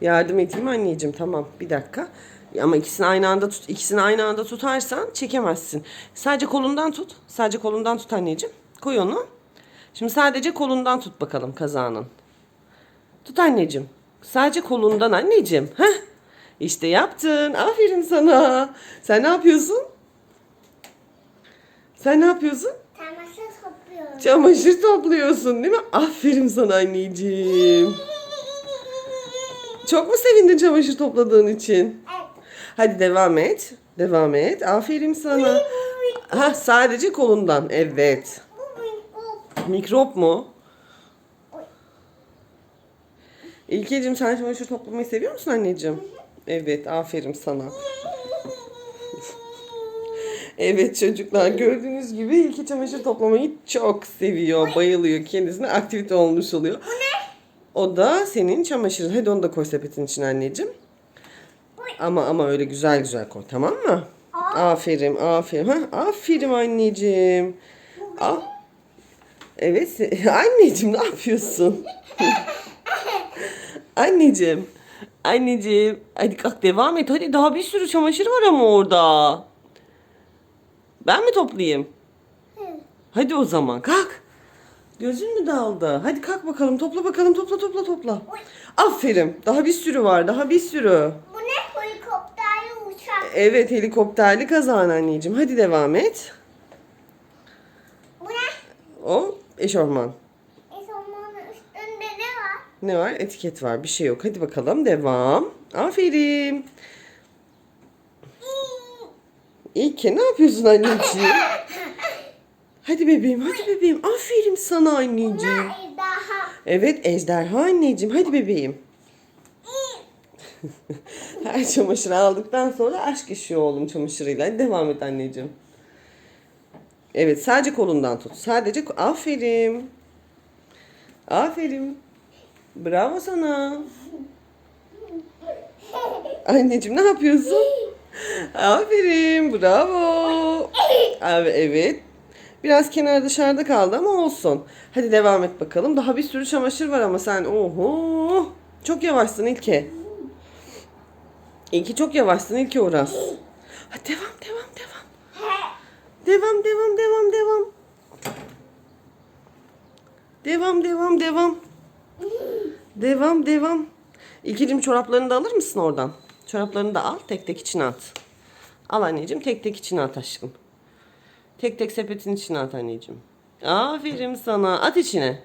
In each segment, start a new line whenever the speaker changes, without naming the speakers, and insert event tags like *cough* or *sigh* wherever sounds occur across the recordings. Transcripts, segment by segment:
Yardım edeyim anneciğim tamam bir dakika. Ama ikisini aynı anda tut. İkisini aynı anda tutarsan çekemezsin. Sadece kolundan tut. Sadece kolundan tut anneciğim. Koy onu. Şimdi sadece kolundan tut bakalım kazanın. Tut anneciğim. Sadece kolundan anneciğim. Heh. İşte yaptın. Aferin sana. Sen ne yapıyorsun? Sen ne yapıyorsun?
Çamaşır topluyorum.
Çamaşır topluyorsun değil mi? Aferin sana anneciğim. Çok mu sevindin çamaşır topladığın için?
Evet.
Hadi devam et. Devam et. Aferin sana. Ha sadece kolundan. Evet.
Mikrop
mu? İlkeciğim sen çamaşır toplamayı seviyor musun anneciğim? Evet, aferin sana. Evet çocuklar gördüğünüz gibi İlke çamaşır toplamayı çok seviyor, bayılıyor. Kendisine aktivite olmuş oluyor. O da senin çamaşırın. Hadi onu da koy sepetin içine anneciğim. Ama ama öyle güzel güzel koy tamam mı? Aferin, aferin. Ha, aferin anneciğim. Aa, Evet, *laughs* anneciğim ne yapıyorsun? *laughs* anneciğim, anneciğim. Hadi kalk devam et. Hadi daha bir sürü çamaşır var ama orada. Ben mi toplayayım? Hadi o zaman kalk. Gözün mü daldı? Hadi kalk bakalım topla bakalım topla topla topla. Aferin. Daha bir sürü var. Daha bir sürü.
Bu ne? Helikopterli uçak.
Evet helikopterli kazan anneciğim. Hadi devam et.
Bu ne?
O eşofman.
Esomonun üstünde ne var?
Ne var? Etiket var. Bir şey yok. Hadi bakalım devam. Aferin. İlke ne yapıyorsun anneciğim? *laughs* Hadi bebeğim, hadi bebeğim. Aferin sana anneciğim.
Daha.
Evet ejderha anneciğim. Hadi bebeğim. Her çamaşırı aldıktan sonra aşk yaşıyor oğlum çamaşırıyla. Devam et anneciğim. Evet sadece kolundan tut. Sadece aferin. Aferin. Bravo sana. Anneciğim ne yapıyorsun? Aferin. Bravo. Abi evet. Biraz kenar dışarıda kaldı ama olsun. Hadi devam et bakalım. Daha bir sürü çamaşır var ama sen oho. Çok yavaşsın İlke. İlke çok yavaşsın İlke Uras. Hadi devam devam devam. Devam devam devam devam. Devam devam devam. Devam devam. İlkeciğim çoraplarını da alır mısın oradan? Çoraplarını da al tek tek içine at. Al anneciğim tek tek içine at aşkım. Tek tek sepetin içine at anneciğim. Aferin sana. At içine.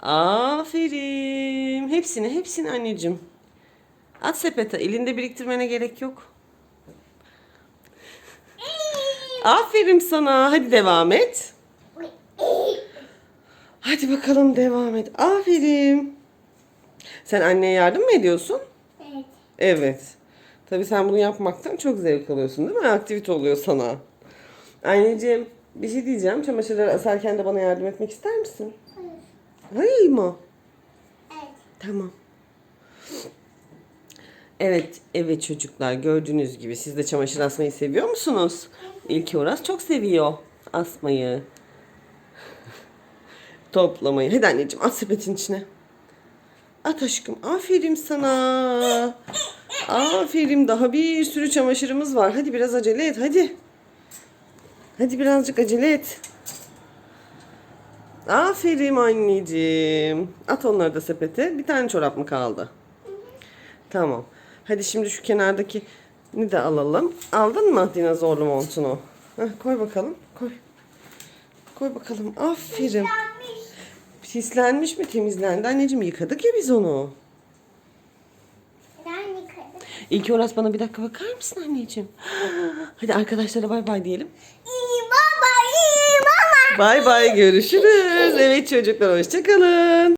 Aferin. Hepsini, hepsini anneciğim. At sepete. Elinde biriktirmene gerek yok. Aferin sana. Hadi devam et. Hadi bakalım devam et. Aferin. Sen anneye yardım mı ediyorsun?
Evet.
Evet. Tabii sen bunu yapmaktan çok zevk alıyorsun değil mi? Aktivite oluyor sana. Anneciğim bir şey diyeceğim. Çamaşırları asarken de bana yardım etmek ister misin?
Hayır.
Hayır mı?
Evet.
Tamam. Evet, evet çocuklar gördüğünüz gibi siz de çamaşır asmayı seviyor musunuz? İlki Uras çok seviyor asmayı. *laughs* Toplamayı. Hadi anneciğim at sepetin içine. At aşkım. Aferin sana. *laughs* Aferin. Daha bir sürü çamaşırımız var. Hadi biraz acele et. Hadi. Hadi birazcık acele et. Aferin anneciğim. At onları da sepete. Bir tane çorap mı kaldı? Tamam. Hadi şimdi şu kenardaki ni de alalım. Aldın mı dinozorlu montunu? Heh, koy bakalım. Koy. Koy bakalım. Aferin.
Yanmış.
Pislenmiş mi temizlendi? Anneciğim yıkadık ya biz onu.
Yıkadım.
İlk Oras bana bir dakika bakar mısın anneciğim? *gasps* Hadi arkadaşlara bay bay diyelim.
İyi baba, iyi baba.
Bay bay görüşürüz. Evet çocuklar hoşçakalın.